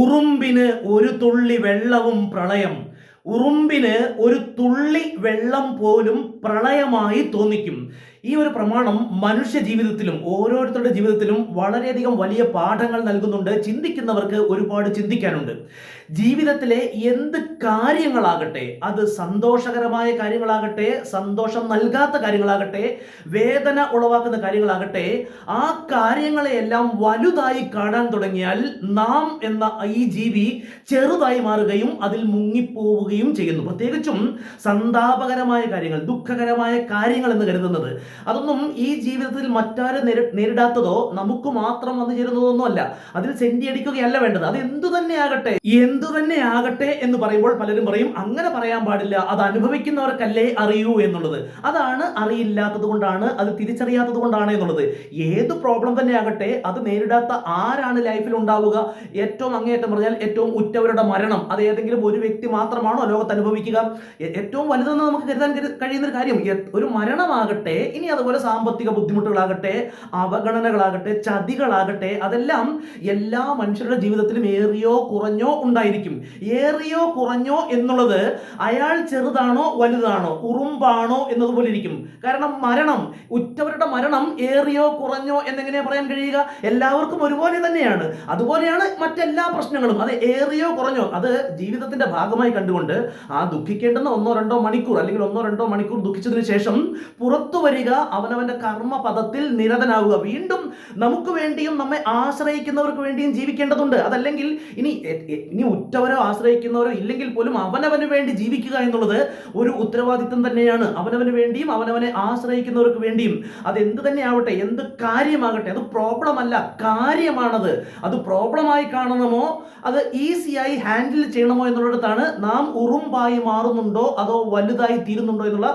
ഉറുമ്പിന് ഒരു തുള്ളി വെള്ളവും പ്രളയം. ഉറുമ്പിന് ഒരു തുള്ളി വെള്ളം പോലും പ്രളയമായി തോന്നിക്കും. ഈ ഒരു പ്രമാണം മനുഷ്യ ജീവിതത്തിലും ഓരോരുത്തരുടെ ജീവിതത്തിലും വളരെയധികം വലിയ പാഠങ്ങൾ നൽകുന്നുണ്ട്. ചിന്തിക്കുന്നവർക്ക് ഒരുപാട് ചിന്തിക്കാനുണ്ട്. ജീവിതത്തിലെ എന്ത് കാര്യങ്ങളാകട്ടെ അത് സന്തോഷകരമായ കാര്യങ്ങളാകട്ടെ സന്തോഷം നൽകാത്ത കാര്യങ്ങളാകട്ടെ വേദന ഉളവാക്കുന്ന കാര്യങ്ങളാകട്ടെ ആ കാര്യങ്ങളെയെല്ലാം വലുതായി കാണാൻ തുടങ്ങിയാൽ നാം എന്ന ഈ ജീവി ചെറുതായി മാറുകയും അതിൽ മുങ്ങിപ്പോവുകയും ചെയ്യുന്നു. പ്രത്യേകിച്ചും സന്താപകരമായ കാര്യങ്ങൾ ദുഃഖകരമായ കാര്യങ്ങൾ എന്ന് കരുതുന്നത്. അതൊന്നും ഈ ജീവിതത്തിൽ മറ്റാരും നേരിടാത്തതോ നമുക്ക് മാത്രം വന്നു ചേരുന്നതൊന്നും അല്ല അതിൽ സെന്റി അടിക്കുകയല്ല വേണ്ടത്. അത് എന്തു തന്നെ ആകട്ടെ എന്തു തന്നെ ആകട്ടെ എന്ന് പറയുമ്പോൾ പലരും പറയും അങ്ങനെ പറയാൻ പാടില്ല. അത് അനുഭവിക്കുന്നവർക്കല്ലേ അറിയൂ എന്നുള്ളത്. അതാണ് അറിയില്ലാത്തത് കൊണ്ടാണ് അത് തിരിച്ചറിയാത്തത് കൊണ്ടാണ് എന്നുള്ളത്. ഏത് പ്രോബ്ലം തന്നെ ആകട്ടെ അത് നേരിടാത്ത ആരാണ് ലൈഫിൽ ഉണ്ടാവുക? ഏറ്റവും അങ്ങേയറ്റം പറഞ്ഞാൽ ഏറ്റവും ഉറ്റവരുടെ മരണം. അത് ഏതെങ്കിലും ഒരു വ്യക്തി മാത്രമാണോ ലോകത്ത് അനുഭവിക്കുക? ഏറ്റവും വലുതെന്ന് നമുക്ക് കരുതാൻ കഴിയുന്ന ഒരു കാര്യം ഒരു മരണമാകട്ടെ ഇനി അതുപോലെ സാമ്പത്തിക ബുദ്ധിമുട്ടുകളാകട്ടെ അവഗണനകളാകട്ടെ ചതികളാകട്ടെ അതെല്ലാം എല്ലാ മനുഷ്യരുടെ ജീവിതത്തിലും ഏറിയോ കുറഞ്ഞോ ഉണ്ടായിരിക്കും ഏറിയോ കുറഞ്ഞോ എന്നുള്ളത് അയാൾ ചെറുതാണോ വലുതാണോ ഉറുമ്പാണോ എന്നതുപോലെ ഇരിക്കും. കാരണം മരണം ഉറ്റവരുടെ മരണം ഏറിയോ കുറഞ്ഞോ എന്നെങ്ങനെയാ പറയാൻ കഴിയുക? എല്ലാവർക്കും ഒരുപോലെ തന്നെയാണ്. അതുപോലെയാണ് മറ്റെല്ലാ പ്രശ്നങ്ങളും. അത് ഏറിയോ കുറഞ്ഞോ അത് ജീവിതത്തിന്റെ ഭാഗമായി കണ്ടുകൊണ്ട് ആ ദുഃഖിക്കേണ്ടുന്ന ഒന്നോ രണ്ടോ മണിക്കൂർ അല്ലെങ്കിൽ ഒന്നോ രണ്ടോ മണിക്കൂർ ദുഃഖിച്ചതിന് ശേഷം പുറത്തു വരിക അവനവന്റെ കർമ്മപദത്തിൽ നിരതനാവുക. വീണ്ടും നമുക്ക് വേണ്ടിയും നമ്മെ ആശ്രയിക്കുന്നവർക്ക് വേണ്ടിയും ജീവിക്കേണ്ടതുണ്ട്. അതല്ലെങ്കിൽ ഇനി ഇനി ഉറ്റവരോ ആശ്രയിക്കുന്നവരോ ഇല്ലെങ്കിൽ പോലും അവനവന് വേണ്ടി ജീവിക്കുക എന്നുള്ളത് ഒരു ഉത്തരവാദിത്വം തന്നെയാണ്. അവനവന് വേണ്ടിയും അവനവനെ ആശ്രയിക്കുന്നവർക്ക് വേണ്ടിയും. അത് എന്ത് തന്നെ ആവട്ടെ എന്ത് കാര്യമാകട്ടെ അത് പ്രോബ്ലം അല്ല കാര്യമാണത്. അത് പ്രോബ്ലമായി കാണണമോ? അത് ഈസിയായി ഹാൻഡിൽ ചെയ്യണമോ എന്നുള്ളിടത്താണ് നാം ഉറുമ്പായി മാറുന്നുണ്ടോ? അതോ വലുതായി തീരുന്നുണ്ടോ എന്നുള്ള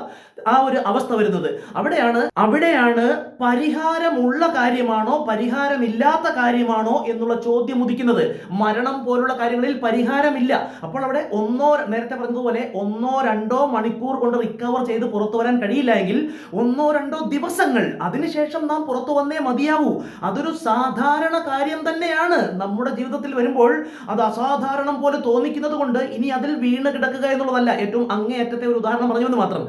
ആ ഒരു അവസ്ഥ വരുന്നത്. അവിടെയാണ് അവിടെയാണ് പരിഹാരമുള്ള കാര്യമാണോ പരിഹാരമില്ലാത്ത കാര്യമാണോ എന്നുള്ള ചോദ്യം ഉദിക്കുന്നത്. മരണം പോലുള്ള കാര്യങ്ങളിൽ പരിഹാരമില്ല. അപ്പോൾ അവിടെ ഒന്നോ നേരത്തെ പറഞ്ഞതുപോലെ ഒന്നോ രണ്ടോ മണിക്കൂർ കൊണ്ട് റിക്കവർ ചെയ്ത് പുറത്തു വരാൻ കഴിയില്ല എങ്കിൽ ഒന്നോ രണ്ടോ ദിവസങ്ങൾ അതിനുശേഷം നാം പുറത്തു വന്നേ മതിയാവൂ. അതൊരു സാധാരണ കാര്യം തന്നെയാണ്. നമ്മുടെ ജീവിതത്തിൽ വരുമ്പോൾ അത് അസാധാരണം പോലെ തോന്നിക്കുന്നത് കൊണ്ട് ഇനി അതിൽ വീണ് കിടക്കുക എന്നുള്ളതല്ല. ഏറ്റവും അങ്ങേയറ്റത്തെ ഒരു ഉദാഹരണം പറഞ്ഞു എന്ന് മാത്രം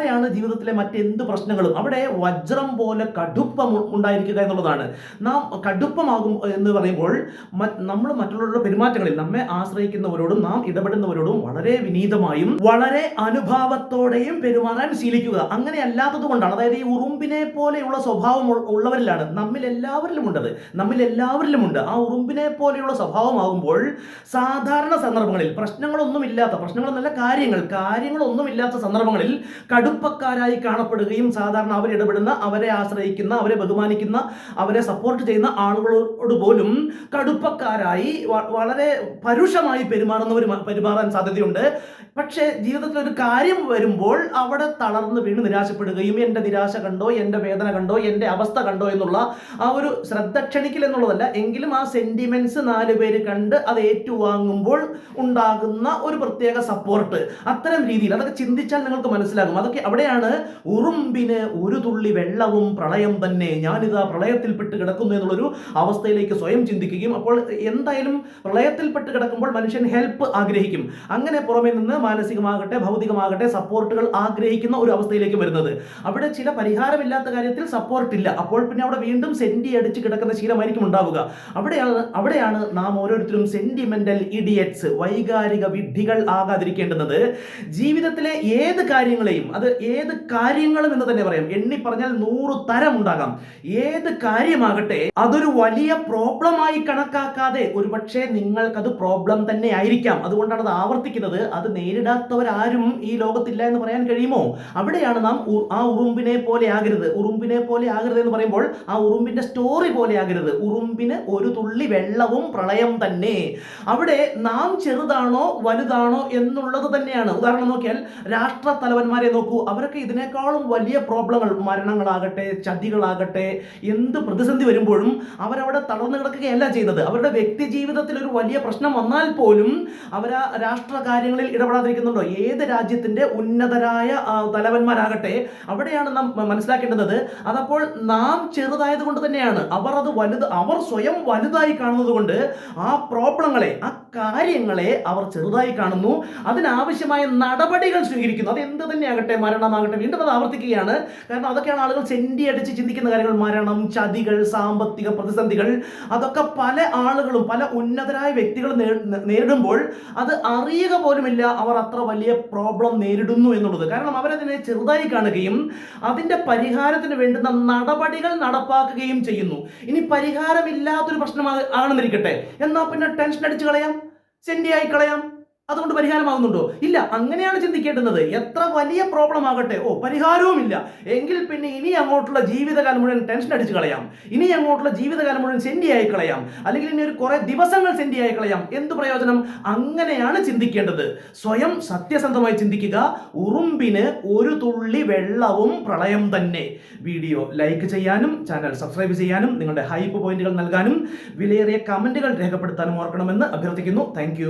അതുപോലെയാണ് ജീവിതത്തിലെ മറ്റെന്ത് പ്രശ്നങ്ങളും? അവിടെ വജ്രം പോലെ കടുപ്പം ഉണ്ടായിരിക്കുക എന്നുള്ളതാണ്. നാം കടുപ്പമാകും എന്ന് പറയുമ്പോൾ നമ്മൾ മറ്റുള്ളവരുടെ പെരുമാറ്റങ്ങളിൽ നമ്മെ ആശ്രയിക്കുന്നവരോടും നാം ഇടപെടുന്നവരോടും വളരെ വിനീതമായും വളരെ അനുഭാവത്തോടെയും പെരുമാറാൻ ശീലിക്കുക. അങ്ങനെ അല്ലാത്തത് കൊണ്ടാണ്. അതായത് ഈ ഉറുമ്പിനെ പോലെയുള്ള സ്വഭാവം ഉള്ളവരിലാണ്. നമ്മിൽ എല്ലാവരിലും ഉണ്ടത്. നമ്മിൽ എല്ലാവരിലും ഉണ്ട്. ആ ഉറുമ്പിനെ പോലെയുള്ള സ്വഭാവമാകുമ്പോൾ സാധാരണ സന്ദർഭങ്ങളിൽ പ്രശ്നങ്ങളൊന്നുമില്ലാത്ത പ്രശ്നങ്ങളെന്നല്ല കാര്യങ്ങൾ കാര്യങ്ങളൊന്നുമില്ലാത്ത സന്ദർഭങ്ങളിൽ കടുപ്പക്കാരായി കാണപ്പെടുകയും സാധാരണ അവരിടപെടുന്ന അവരെ ആശ്രയിക്കുന്ന അവരെ ബഹുമാനിക്കുന്ന അവരെ സപ്പോർട്ട് ചെയ്യുന്ന ആളുകളോട് പോലും കടുപ്പക്കാരായി വളരെ പരുഷമായി പെരുമാറുന്നവർ പെരുമാറാൻ സാധ്യതയുണ്ട്. പക്ഷേ ജീവിതത്തിൽ ഒരു കാര്യം വരുമ്പോൾ അവിടെ തളർന്ന് വീണ് നിരാശപ്പെടുകയും എന്റെ നിരാശ കണ്ടോ എന്റെ വേദന കണ്ടോ എന്റെ അവസ്ഥ കണ്ടോ എന്നുള്ള ആ ഒരു ശ്രദ്ധ ക്ഷണിക്കൽ എന്നുള്ളതല്ല. എങ്കിലും ആ സെന്റിമെന്റ്സ് നാല് പേര് കണ്ട് അത് ഏറ്റുവാങ്ങുമ്പോൾ ഉണ്ടാകുന്ന ഒരു പ്രത്യേക സപ്പോർട്ട് അത്തരം രീതിയിൽ അതൊക്കെ ചിന്തിച്ചാൽ നിങ്ങൾക്ക് മനസ്സിലാകും. അതൊക്കെ അവിടെയാണ് ഉറുമ്പിന് ഒരു തുള്ളി വെള്ളവും പ്രളയം തന്നെ. ഞാനിതാ പ്രളയത്തിൽപ്പെട്ട് കിടക്കുന്നു എന്നുള്ളൊരു അവസ്ഥയിലേക്ക് സ്വയം ചിന്തിക്കുകയും അപ്പോൾ എന്തായാലും പ്രളയത്തിൽപ്പെട്ട് കിടക്കുമ്പോൾ മനുഷ്യൻ ഹെൽപ്പ് ആഗ്രഹിക്കും. അങ്ങനെ പുറമെ നിന്ന് മാനസികമാകട്ടെ ഭൗതികമാകട്ടെ സപ്പോർട്ടുകൾ ആഗ്രഹിക്കുന്ന ഒരു അവസ്ഥയിലേക്ക് വരുന്നത്. അവിടെ ചില പരിഹാരമില്ലാത്ത കാര്യത്തിൽ സപ്പോർട്ട് ഇല്ല. അപ്പോൾ പിന്നെ അവിടെ വീണ്ടും സെന്റി അടിച്ച് കിടക്കുന്ന ശീലമായിരിക്കും ഉണ്ടാവുക. അവിടെയാണ് അവിടെയാണ് നാം ഓരോരുത്തരും സെന്റിമെന്റൽ ഇഡിയറ്റ്സ് വൈകാരിക വിഡ്ഢികൾ ആകാതിരിക്കേണ്ടുന്നത്. ജീവിതത്തിലെ ഏത് കാര്യങ്ങളെയും അത് ഏത് കാര്യങ്ങളും എന്ന് തന്നെ പറയാം. എണ്ണി പറഞ്ഞാൽ നൂറ് തരം ഉണ്ടാകാം. ഏത് കാര്യമാകട്ടെ അതൊരു വലിയ പ്രോബ്ലമായി കണക്കാക്കാതെ ഒരുപക്ഷെ നിങ്ങൾക്കത് പ്രോബ്ലം തന്നെ ആയിരിക്കാം. അതുകൊണ്ടാണ് അത് ആവർത്തിക്കുന്നത്. അത് നേരിടാത്തവരാരും ഈ ലോകത്തില്ല എന്ന് പറയാൻ കഴിയുമോ? അവിടെയാണ് നാം ആ ഉറുമ്പിനെ പോലെ ആകരുത്. ഉറുമ്പിനെ പോലെ ആകരുത് എന്ന് പറയുമ്പോൾ ആ ഉറുമ്പിന്റെ സ്റ്റോറി പോലെ ആകരുത്. ഉറുമ്പിന് ഒരു തുള്ളി വെള്ളവും പ്രളയം തന്നെ. അവിടെ നാം ചെറുതാണോ വലുതാണോ എന്നുള്ളത് തന്നെയാണ്. ഉദാഹരണം നോക്കിയാൽ രാഷ്ട്ര തലവന്മാരെ നോക്കൂ. അവരൊക്കെ ഇതിനേക്കാളും വലിയ പ്രോബ്ലങ്ങൾ. മരണങ്ങളാകട്ടെ ചതികളാകട്ടെ എന്ത് പ്രതിസന്ധി വരുമ്പോഴും അവരവിടെ തളർന്നു കിടക്കുകയല്ല ചെയ്യുന്നത് അവരുടെ വ്യക്തി ജീവിതത്തിൽ ഒരു വലിയ പ്രശ്നം വന്നാൽ പോലും അവർ ആ രാഷ്ട്ര കാര്യങ്ങളിൽ ഇടപെടാതിരിക്കുന്നുണ്ടോ ഏത് രാജ്യത്തിന്റെ ഉന്നതരായ തലവന്മാരാകട്ടെ അവിടെയാണ് നാം മനസ്സിലാക്കേണ്ടത്. അതപ്പോൾ നാം ചെറുതായത് കൊണ്ട് തന്നെയാണ്. അവർ അത് വലുത് അവർ സ്വയം വലുതായി കാണുന്നത് കൊണ്ട് ആ പ്രോബ്ലങ്ങളെ ആ കാര്യങ്ങളെ അവർ ചെറുതായി കാണുന്നു. അതിനാവശ്യമായ നടപടികൾ സ്വീകരിക്കുന്നു. അത് എന്ത് തന്നെയാകട്ടെ മരണമാകട്ടെ വീണ്ടും അത് ആവർത്തിക്കുകയാണ്. കാരണം അതൊക്കെയാണ് ആളുകൾ ചെണ്ടി അടിച്ച് ചിന്തിക്കുന്ന കാര്യങ്ങൾ. മരണം ചതികൾ സാമ്പത്തിക പ്രതിസന്ധികൾ അതൊക്കെ പല ആളുകളും പല ഉന്നതരായ വ്യക്തികൾ നേരിടുമ്പോൾ അത് അറിയുക പോലുമില്ല. അവർ അത്ര വലിയ പ്രോബ്ലം നേരിടുന്നു എന്നുള്ളത്. കാരണം അവരതിനെ ചെറുതായി കാണുകയും അതിന്റെ പരിഹാരത്തിന് വേണ്ടുന്ന നടപടികൾ നടപ്പാക്കുകയും ചെയ്യുന്നു. ഇനി പരിഹാരമില്ലാത്തൊരു പ്രശ്നം ആണെന്നിരിക്കട്ടെ. എന്നാൽ പിന്നെ ടെൻഷൻ അടിച്ചു കളയാം? ചെണ്ടിയായി കളയാം? അതുകൊണ്ട് പരിഹാരമാകുന്നുണ്ടോ? ഇല്ല അങ്ങനെയാണ് ചിന്തിക്കേണ്ടുന്നത്. എത്ര വലിയ പ്രോബ്ലം ആകട്ടെ? ഓ പരിഹാരവുമില്ല. എങ്കിൽ പിന്നെ ഇനി അങ്ങോട്ടുള്ള ജീവിതകാലം മുഴുവൻ ടെൻഷൻ അടിച്ചു കളയാം. ഇനി അങ്ങോട്ടുള്ള ജീവിതകാലം മുഴുവൻ സെൻഡിയായി കളയാം. അല്ലെങ്കിൽ ഇനി ഒരു കുറെ ദിവസങ്ങൾ ആയി കളയാം. എന്ത് പ്രയോജനം? അങ്ങനെയാണ് ചിന്തിക്കേണ്ടത്. സ്വയം സത്യസന്ധമായി ചിന്തിക്കുക. ഉറുമ്പിന് ഒരു തുള്ളി വെള്ളവും പ്രളയം തന്നെ. വീഡിയോ ലൈക്ക് ചെയ്യാനും ചാനൽ സബ്സ്ക്രൈബ് ചെയ്യാനും നിങ്ങളുടെ ഹൈപ്പ് പോയിന്റുകൾ നൽകാനും വിലയേറിയ കമന്റുകൾ രേഖപ്പെടുത്താനും ഓർക്കണമെന്ന് അഭ്യർത്ഥിക്കുന്നു. താങ്ക്